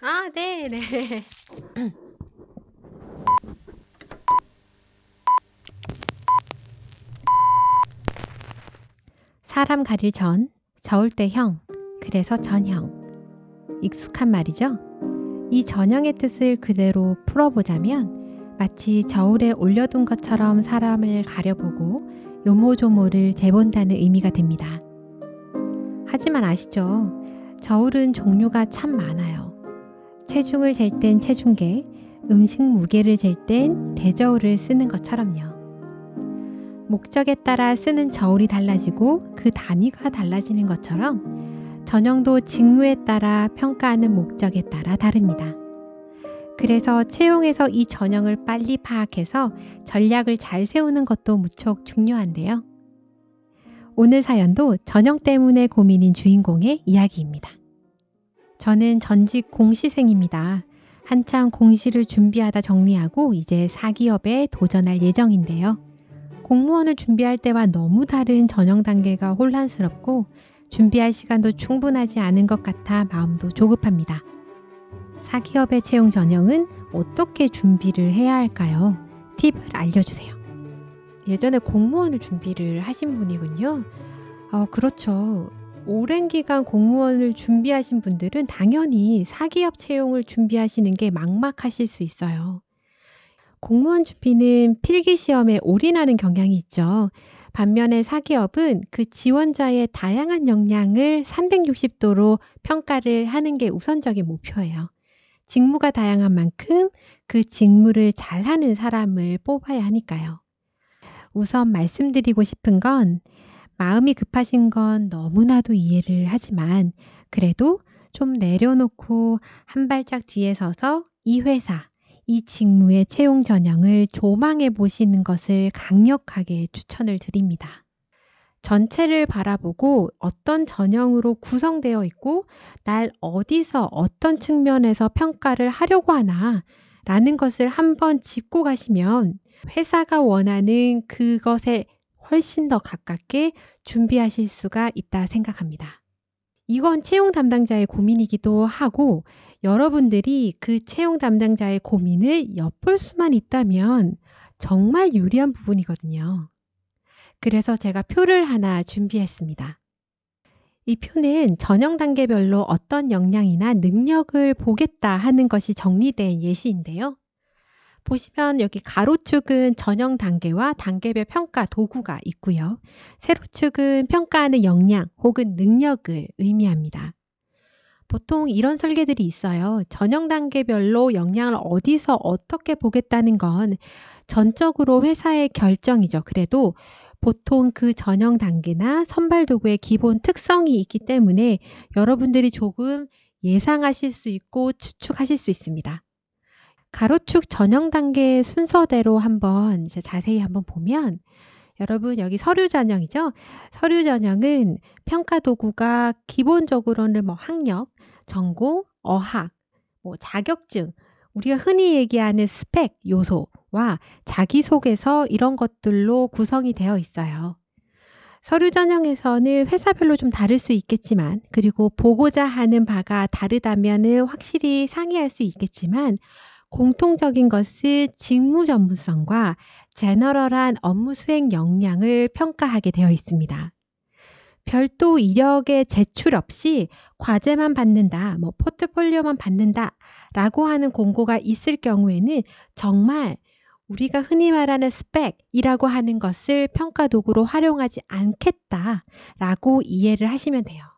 아 네 네. 사람 가릴 전, 저을 때 형, 그래서 전형. 익숙한 말이죠? 이 전형의 뜻을 그대로 풀어보자면 마치 저울에 올려둔 것처럼 사람을 가려보고 요모조모를 재본다는 의미가 됩니다. 하지만 아시죠? 저울은 종류가 참 많아요. 체중을 잴 땐 체중계, 음식 무게를 잴 땐 대저울을 쓰는 것처럼요. 목적에 따라 쓰는 저울이 달라지고 그 단위가 달라지는 것처럼 전형도 직무에 따라 평가하는 목적에 따라 다릅니다. 그래서 채용에서 이 전형을 빨리 파악해서 전략을 잘 세우는 것도 무척 중요한데요. 오늘 사연도 전형 때문에 고민인 주인공의 이야기입니다. 저는 전직 공시생입니다. 한창 공시를 준비하다 정리하고 이제 사기업에 도전할 예정인데요. 공무원을 준비할 때와 너무 다른 전형 단계가 혼란스럽고 준비할 시간도 충분하지 않은 것 같아 마음도 조급합니다. 사기업의 채용 전형은 어떻게 준비를 해야 할까요? 팁을 알려주세요. 예전에 공무원을 준비를 하신 분이군요. 어, 그렇죠. 오랜 기간 공무원을 준비하신 분들은 당연히 사기업 채용을 준비하시는 게 막막하실 수 있어요. 공무원 준비는 필기 시험에 올인하는 경향이 있죠. 반면에 사기업은 그 지원자의 다양한 역량을 360도로 평가를 하는 게 우선적인 목표예요. 직무가 다양한 만큼 그 직무를 잘하는 사람을 뽑아야 하니까요. 우선 말씀드리고 싶은 건 마음이 급하신 건 너무나도 이해를 하지만 그래도 좀 내려놓고 한 발짝 뒤에 서서 이 회사, 이 직무의 채용 전형을 조망해 보시는 것을 강력하게 추천을 드립니다. 전체를 바라보고 어떤 전형으로 구성되어 있고 날 어디서 어떤 측면에서 평가를 하려고 하나 라는 것을 한번 짚고 가시면 회사가 원하는 그것에 훨씬 더 가깝게 준비하실 수가 있다 생각합니다. 이건 채용 담당자의 고민이기도 하고 여러분들이 그 채용 담당자의 고민을 엿볼 수만 있다면 정말 유리한 부분이거든요. 그래서 제가 표를 하나 준비했습니다. 이 표는 전형 단계별로 어떤 역량이나 능력을 보겠다 하는 것이 정리된 예시인데요. 보시면 여기 가로축은 전형 단계와 단계별 평가 도구가 있고요. 세로축은 평가하는 역량 혹은 능력을 의미합니다. 보통 이런 설계들이 있어요. 전형 단계별로 역량을 어디서 어떻게 보겠다는 건 전적으로 회사의 결정이죠. 그래도 보통 그 전형 단계나 선발 도구의 기본 특성이 있기 때문에 여러분들이 조금 예상하실 수 있고 추측하실 수 있습니다. 가로축 전형 단계 순서대로 한번 이제 자세히 한번 보면 여러분 여기 서류 전형이죠. 서류 전형은 평가 도구가 기본적으로는 뭐 학력, 전공, 어학, 뭐 자격증, 우리가 흔히 얘기하는 스펙 요소와 자기소개서 이런 것들로 구성이 되어 있어요. 서류 전형에서는 회사별로 좀 다를 수 있겠지만 그리고 보고자 하는 바가 다르다면 확실히 상의할 수 있겠지만 공통적인 것은 직무 전문성과 제너럴한 업무 수행 역량을 평가하게 되어 있습니다. 별도 이력의 제출 없이 과제만 받는다, 뭐 포트폴리오만 받는다 라고 하는 공고가 있을 경우에는 정말 우리가 흔히 말하는 스펙이라고 하는 것을 평가 도구로 활용하지 않겠다 라고 이해를 하시면 돼요.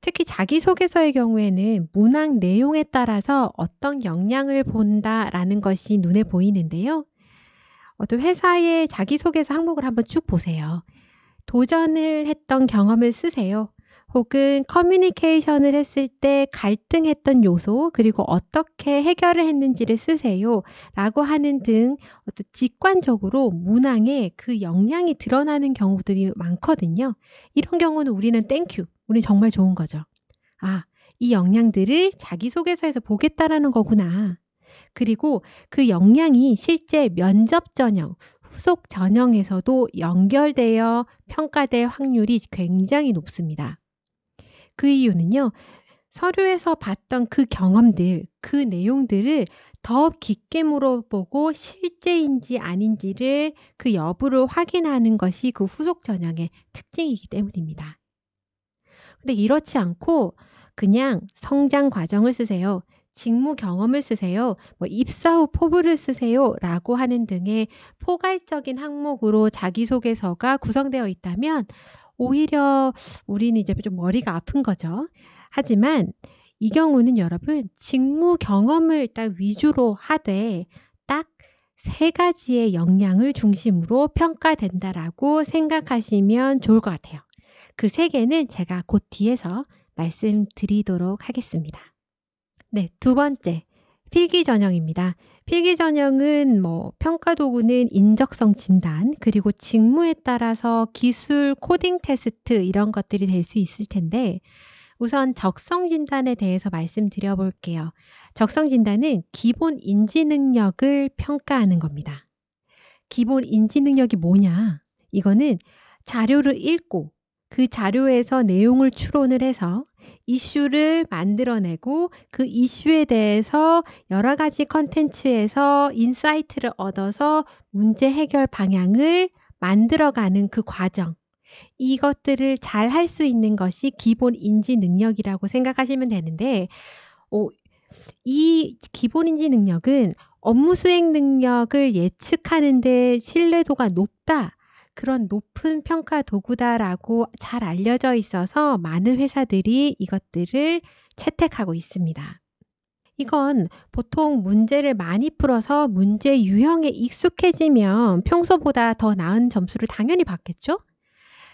특히 자기소개서의 경우에는 문항 내용에 따라서 어떤 역량을 본다라는 것이 눈에 보이는데요. 어떤 회사의 자기소개서 항목을 한번 쭉 보세요. 도전을 했던 경험을 쓰세요. 혹은 커뮤니케이션을 했을 때 갈등했던 요소, 그리고 어떻게 해결을 했는지를 쓰세요. 라고 하는 등 어떤 직관적으로 문항에 그 역량이 드러나는 경우들이 많거든요. 이런 경우는 우리는 땡큐. 우리 정말 좋은 거죠. 아, 이 역량들을 자기소개서에서 보겠다라는 거구나. 그리고 그 역량이 실제 면접 전형, 후속 전형에서도 연결되어 평가될 확률이 굉장히 높습니다. 그 이유는요. 서류에서 봤던 그 경험들, 그 내용들을 더 깊게 물어보고 실제인지 아닌지를 그 여부를 확인하는 것이 그 후속 전형의 특징이기 때문입니다. 근데 이렇지 않고 그냥 성장 과정을 쓰세요. 직무 경험을 쓰세요. 뭐 입사 후 포부를 쓰세요. 라고 하는 등의 포괄적인 항목으로 자기소개서가 구성되어 있다면 오히려 우리는 이제 좀 머리가 아픈 거죠. 하지만 이 경우는 여러분 직무 경험을 딱 위주로 하되 딱 세 가지의 역량을 중심으로 평가된다라고 생각하시면 좋을 것 같아요. 그 세 개는 제가 곧 뒤에서 말씀드리도록 하겠습니다. 네, 두 번째. 필기 전형입니다. 필기 전형은 뭐 평가 도구는 인적성 진단 그리고 직무에 따라서 기술 코딩 테스트 이런 것들이 될 수 있을 텐데 우선 적성 진단에 대해서 말씀드려 볼게요. 적성 진단은 기본 인지 능력을 평가하는 겁니다. 기본 인지 능력이 뭐냐? 이거는 자료를 읽고 그 자료에서 내용을 추론을 해서 이슈를 만들어내고 그 이슈에 대해서 여러 가지 컨텐츠에서 인사이트를 얻어서 문제 해결 방향을 만들어가는 그 과정. 이것들을 잘 할 수 있는 것이 기본 인지 능력이라고 생각하시면 되는데, 오, 이 기본 인지 능력은 업무 수행 능력을 예측하는데 신뢰도가 높다. 그런 높은 평가 도구다라고 잘 알려져 있어서 많은 회사들이 이것들을 채택하고 있습니다. 이건 보통 문제를 많이 풀어서 문제 유형에 익숙해지면 평소보다 더 나은 점수를 당연히 받겠죠?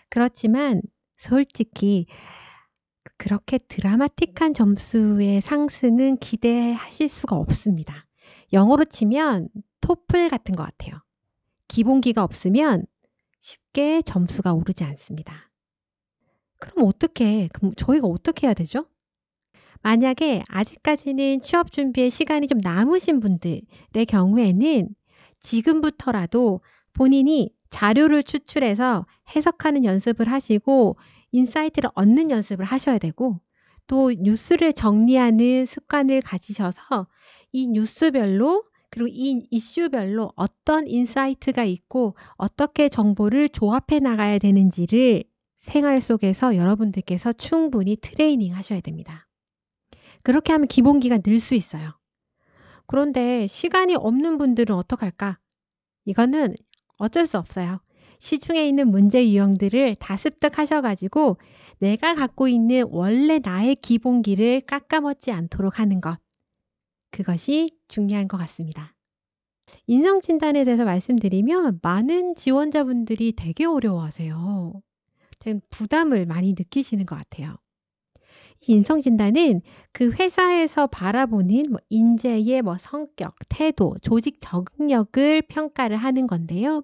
그렇지만 솔직히 그렇게 드라마틱한 점수의 상승은 기대하실 수가 없습니다. 영어로 치면 토플 같은 것 같아요. 기본기가 없으면 쉽게 점수가 오르지 않습니다. 그럼 어떻게, 그럼 저희가 어떻게 해야 되죠? 만약에 아직까지는 취업 준비에 시간이 좀 남으신 분들의 경우에는 지금부터라도 본인이 자료를 추출해서 해석하는 연습을 하시고 인사이트를 얻는 연습을 하셔야 되고 또 뉴스를 정리하는 습관을 가지셔서 이 뉴스별로 그리고 이 이슈별로 어떤 인사이트가 있고 어떻게 정보를 조합해 나가야 되는지를 생활 속에서 여러분들께서 충분히 트레이닝 하셔야 됩니다. 그렇게 하면 기본기가 늘 수 있어요. 그런데 시간이 없는 분들은 어떡할까? 이거는 어쩔 수 없어요. 시중에 있는 문제 유형들을 다 습득하셔가지고 내가 갖고 있는 원래 나의 기본기를 깎아먹지 않도록 하는 것. 그것이 중요한 것 같습니다. 인성 진단에 대해서 말씀드리면 많은 지원자분들이 되게 어려워하세요. 부담을 많이 느끼시는 것 같아요. 인성 진단은 그 회사에서 바라보는 뭐 인재의 뭐 성격, 태도, 조직 적응력을 평가를 하는 건데요.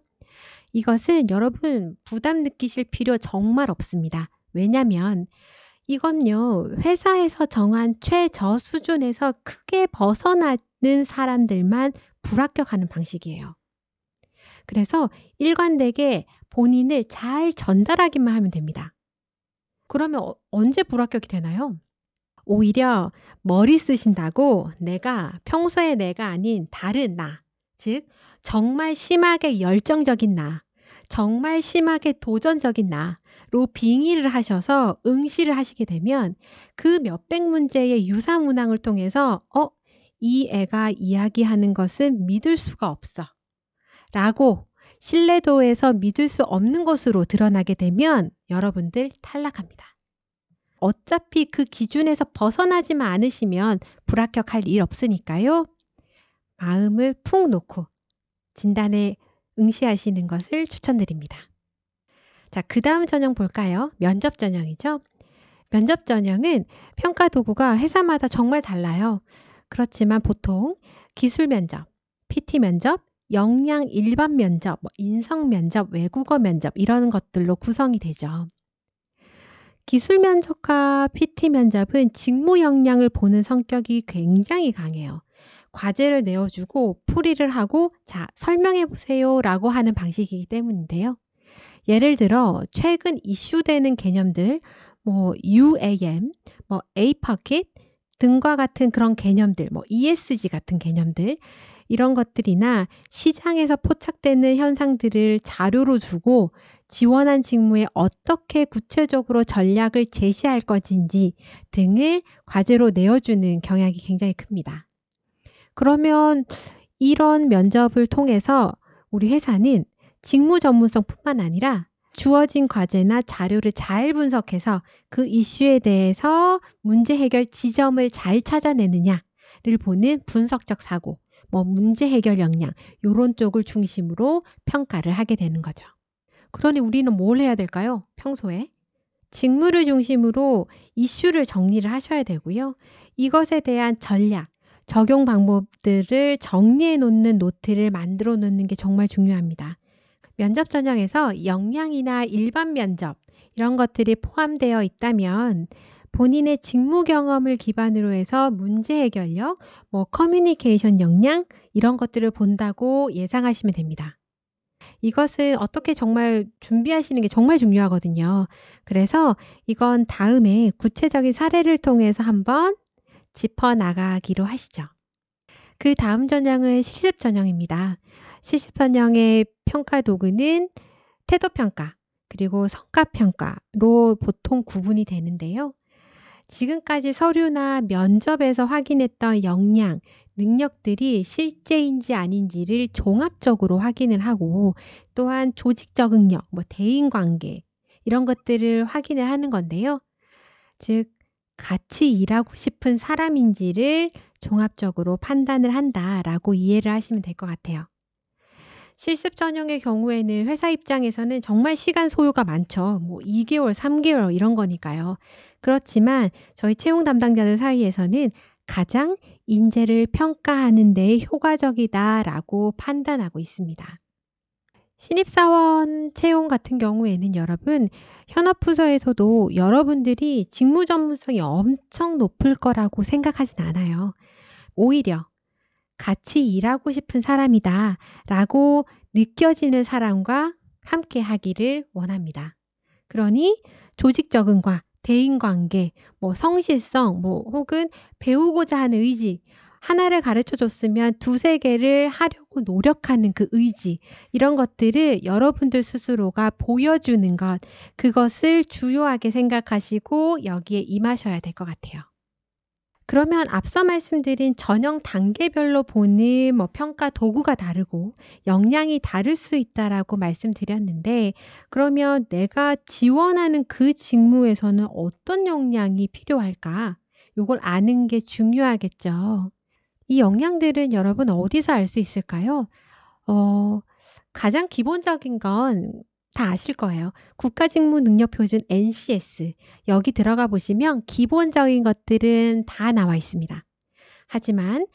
이것은 여러분 부담 느끼실 필요 정말 없습니다. 왜냐면 이건요, 회사에서 정한 최저 수준에서 크게 벗어나는 사람들만 불합격하는 방식이에요. 그래서 일관되게 본인을 잘 전달하기만 하면 됩니다. 그러면 어, 언제 불합격이 되나요? 오히려 머리 쓰신다고 내가 평소에 내가 아닌 다른 나, 즉 정말 심하게 열정적인 나, 정말 심하게 도전적인 나 로 빙의를 하셔서 응시를 하시게 되면 그 몇백 문제의 유사 문항을 통해서 어, 이 애가 이야기하는 것은 믿을 수가 없어. 라고 신뢰도에서 믿을 수 없는 것으로 드러나게 되면 여러분들 탈락합니다. 어차피 그 기준에서 벗어나지만 않으시면 불합격할 일 없으니까요. 마음을 푹 놓고 진단에 응시하시는 것을 추천드립니다. 자, 그 다음 전형 볼까요? 면접 전형이죠. 면접 전형은 평가 도구가 회사마다 정말 달라요. 그렇지만 보통 기술 면접, PT 면접, 역량 일반 면접, 뭐 인성 면접, 외국어 면접 이런 것들로 구성이 되죠. 기술 면접과 PT 면접은 직무 역량을 보는 성격이 굉장히 강해요. 과제를 내어주고 풀이를 하고 자, 설명해 보세요 라고 하는 방식이기 때문인데요. 예를 들어 최근 이슈되는 개념들 뭐 UAM, 뭐 에이퍼킷 등과 같은 그런 개념들, 뭐 ESG 같은 개념들 이런 것들이나 시장에서 포착되는 현상들을 자료로 두고 지원한 직무에 어떻게 구체적으로 전략을 제시할 것인지 등을 과제로 내어주는 경향이 굉장히 큽니다. 그러면 이런 면접을 통해서 우리 회사는 직무 전문성뿐만 아니라 주어진 과제나 자료를 잘 분석해서 그 이슈에 대해서 문제 해결 지점을 잘 찾아내느냐를 보는 분석적 사고, 뭐 문제 해결 역량 요런 쪽을 중심으로 평가를 하게 되는 거죠. 그러니 우리는 뭘 해야 될까요? 평소에 직무를 중심으로 이슈를 정리를 하셔야 되고요. 이것에 대한 전략, 적용 방법들을 정리해 놓는 노트를 만들어 놓는 게 정말 중요합니다. 면접 전형에서 역량이나 일반 면접 이런 것들이 포함되어 있다면 본인의 직무 경험을 기반으로 해서 문제 해결력, 뭐 커뮤니케이션 역량 이런 것들을 본다고 예상하시면 됩니다. 이것은 어떻게 정말 준비하시는 게 정말 중요하거든요. 그래서 이건 다음에 구체적인 사례를 통해서 한번 짚어 나가기로 하시죠. 그 다음 전형은 실습 전형입니다. 실습 전형의 평가 도구는 태도 평가 그리고 성과 평가로 보통 구분이 되는데요. 지금까지 서류나 면접에서 확인했던 역량, 능력들이 실제인지 아닌지를 종합적으로 확인을 하고 또한 조직 적응력, 뭐 대인 관계 이런 것들을 확인을 하는 건데요. 즉 같이 일하고 싶은 사람인지를 종합적으로 판단을 한다라고 이해를 하시면 될 것 같아요. 실습 전형의 경우에는 회사 입장에서는 정말 시간 소요가 많죠. 뭐 2개월, 3개월 이런 거니까요. 그렇지만 저희 채용 담당자들 사이에서는 가장 인재를 평가하는 데 효과적이다라고 판단하고 있습니다. 신입사원 채용 같은 경우에는 여러분 현업 부서에서도 여러분들이 직무 전문성이 엄청 높을 거라고 생각하진 않아요. 오히려 같이 일하고 싶은 사람이다 라고 느껴지는 사람과 함께 하기를 원합니다. 그러니 조직 적응과 대인 관계, 뭐 성실성, 뭐 혹은 배우고자 하는 의지, 하나를 가르쳐 줬으면 두세 개를 하려고 노력하는 그 의지, 이런 것들을 여러분들 스스로가 보여주는 것, 그것을 주요하게 생각하시고 여기에 임하셔야 될 것 같아요. 그러면 앞서 말씀드린 전형 단계별로 보는 뭐 평가 도구가 다르고 역량이 다를 수 있다라고 말씀드렸는데 그러면 내가 지원하는 그 직무에서는 어떤 역량이 필요할까? 요걸 아는 게 중요하겠죠. 이 역량들은 여러분 어디서 알 수 있을까요? 어, 가장 기본적인 건 다 아실 거예요. 국가직무능력표준 NCS. 여기 들어가 보시면 기본적인 것들은 다 나와 있습니다. 하지만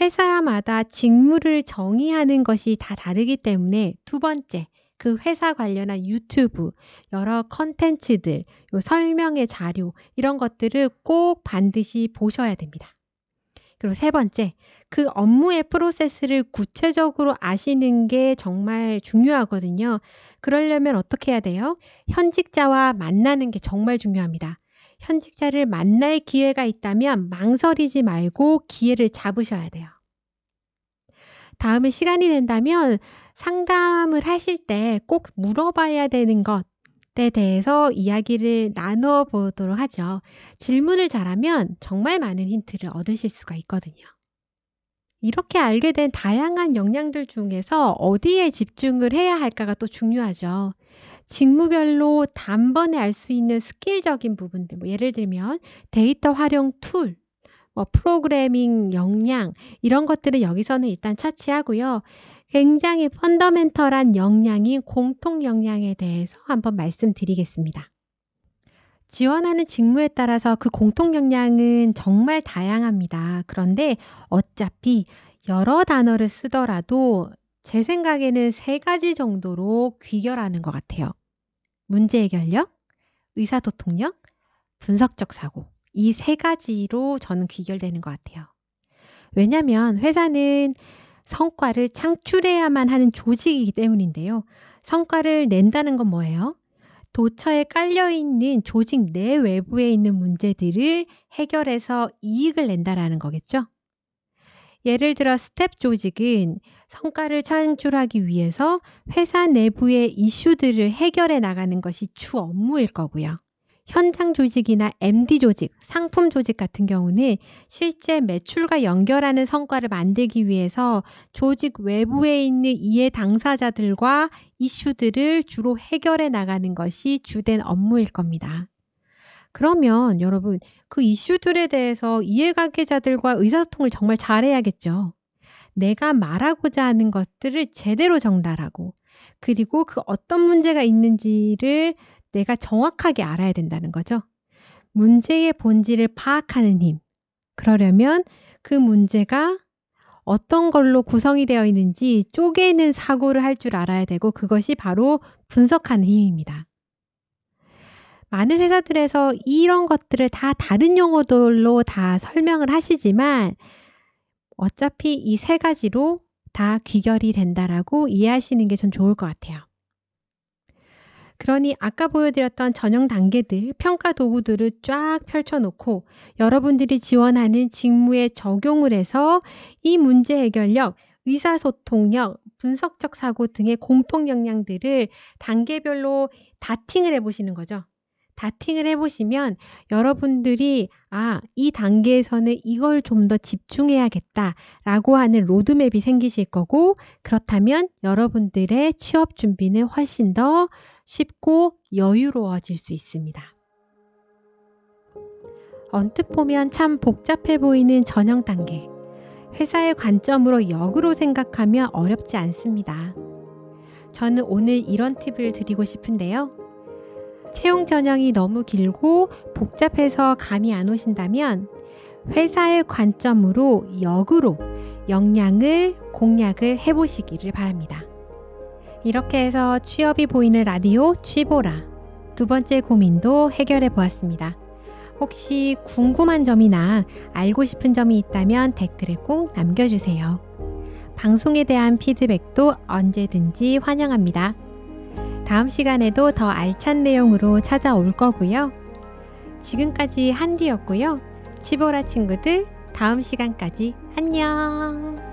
회사마다 직무를 정의하는 것이 다 다르기 때문에 두 번째, 그 회사 관련한 유튜브, 여러 컨텐츠들, 설명의 자료, 이런 것들을 꼭 반드시 보셔야 됩니다. 그리고 세 번째, 그 업무의 프로세스를 구체적으로 아시는 게 정말 중요하거든요. 그러려면 어떻게 해야 돼요? 현직자와 만나는 게 정말 중요합니다. 현직자를 만날 기회가 있다면 망설이지 말고 기회를 잡으셔야 돼요. 다음에 시간이 된다면 상담을 하실 때 꼭 물어봐야 되는 것, 에 대해서 이야기를 나눠 보도록 하죠. 질문을 잘하면 정말 많은 힌트를 얻으실 수가 있거든요. 이렇게 알게 된 다양한 역량들 중에서 어디에 집중을 해야 할까가 또 중요하죠. 직무별로 단번에 알 수 있는 스킬적인 부분들, 뭐 예를 들면 데이터 활용 툴, 뭐 프로그래밍 역량 이런 것들을 여기서는 일단 차치하고요. 굉장히 펀더멘털한 역량인 공통 역량에 대해서 한번 말씀드리겠습니다. 지원하는 직무에 따라서 그 공통 역량은 정말 다양합니다. 그런데 어차피 여러 단어를 쓰더라도 제 생각에는 세 가지 정도로 귀결하는 것 같아요. 문제 해결력, 의사소통력, 분석적 사고. 이 세 가지로 저는 귀결되는 것 같아요. 왜냐면 회사는 성과를 창출해야만 하는 조직이기 때문인데요. 성과를 낸다는 건 뭐예요? 도처에 깔려 있는 조직 내 외부에 있는 문제들을 해결해서 이익을 낸다라는 거겠죠. 예를 들어 스텝 조직은 성과를 창출하기 위해서 회사 내부의 이슈들을 해결해 나가는 것이 주 업무일 거고요. 현장 조직이나 MD 조직, 상품 조직 같은 경우는 실제 매출과 연결하는 성과를 만들기 위해서 조직 외부에 있는 이해 당사자들과 이슈들을 주로 해결해 나가는 것이 주된 업무일 겁니다. 그러면 여러분, 그 이슈들에 대해서 이해관계자들과 의사소통을 정말 잘해야겠죠. 내가 말하고자 하는 것들을 제대로 전달하고, 그리고 그 어떤 문제가 있는지를 내가 정확하게 알아야 된다는 거죠. 문제의 본질을 파악하는 힘. 그러려면 그 문제가 어떤 걸로 구성이 되어 있는지 쪼개는 사고를 할 줄 알아야 되고 그것이 바로 분석하는 힘입니다. 많은 회사들에서 이런 것들을 다 다른 용어들로 다 설명을 하시지만 어차피 이 세 가지로 다 귀결이 된다라고 이해하시는 게 전 좋을 것 같아요. 그러니 아까 보여드렸던 전형 단계들, 평가 도구들을 쫙 펼쳐놓고 여러분들이 지원하는 직무에 적용을 해서 이 문제 해결력, 의사소통력, 분석적 사고 등의 공통 역량들을 단계별로 다팅을 해보시는 거죠. 다팅을 해보시면 여러분들이 아, 이 단계에서는 이걸 좀 더 집중해야겠다라고 하는 로드맵이 생기실 거고 그렇다면 여러분들의 취업 준비는 훨씬 더 쉽고 여유로워질 수 있습니다. 언뜻 보면 참 복잡해 보이는 전형 단계. 회사의 관점으로 역으로 생각하면 어렵지 않습니다. 저는 오늘 이런 팁을 드리고 싶은데요. 채용 전형이 너무 길고 복잡해서 감이 안 오신다면 회사의 관점으로 역으로 역량을 공략을 해보시기를 바랍니다. 이렇게 해서 취업이 보이는 라디오 취보라 두 번째 고민도 해결해 보았습니다. 혹시 궁금한 점이나 알고 싶은 점이 있다면 댓글에 꼭 남겨주세요. 방송에 대한 피드백도 언제든지 환영합니다. 다음 시간에도 더 알찬 내용으로 찾아올 거고요. 지금까지 한디였고요. 치보라 친구들, 다음 시간까지 안녕!